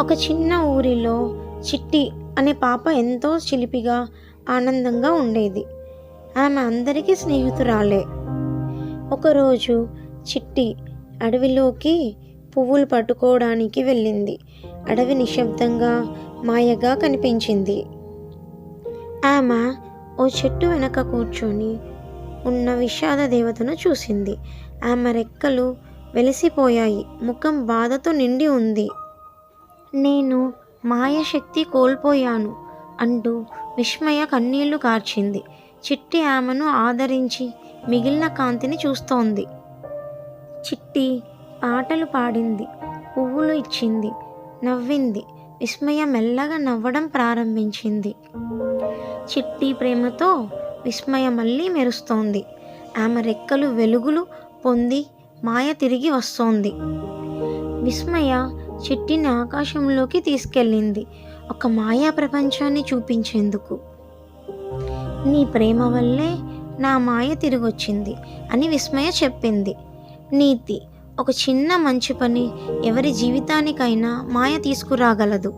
ఒక చిన్న ఊరిలో చిట్టి అనే పాప ఎంతో చిలిపిగా ఆనందంగా ఉండేది. ఆమె అందరికీ స్నేహితురాలే. ఒకరోజు చిట్టి అడవిలోకి పువ్వులు పట్టుకోవడానికి వెళ్ళింది. అడవి నిశ్శబ్దంగా మాయగా కనిపించింది. ఆమె ఓ చెట్టు వెనక కూర్చొని ఉన్న విషాద దేవతను చూసింది. ఆమె రెక్కలు వెలిసిపోయాయి. ముఖం బాధతో నిండి ఉంది. నేను మాయశక్తి కోల్పోయాను అంటూ విస్మయ కన్నీళ్ళు కార్చింది. చిట్టి ఆమెను ఆదరించి మిగిలిన కాంతిని చూస్తోంది. చిట్టి పాటలు పాడింది పువ్వులు ఇచ్చింది నవ్వింది విస్మయ మెల్లగా నవ్వడం ప్రారంభించింది. చిట్టి ప్రేమతో విస్మయ మళ్ళీ మెరుస్తోంది. ఆమె రెక్కలు వెలుగులు పొంది మాయ తిరిగి వస్తోంది. విస్మయ చిట్టిని ఆకాశంలోకి తీసుకెళ్ళింది. ఒక మాయా ప్రపంచాన్ని చూపించేందుకు. నీ ప్రేమ వల్లే నా మాయ తిరిగొచ్చింది అని విస్మయ చెప్పింది. నీతి ఒక చిన్న మంచి పని ఎవరి జీవితానికైనా మాయ తీసుకురాగలదు.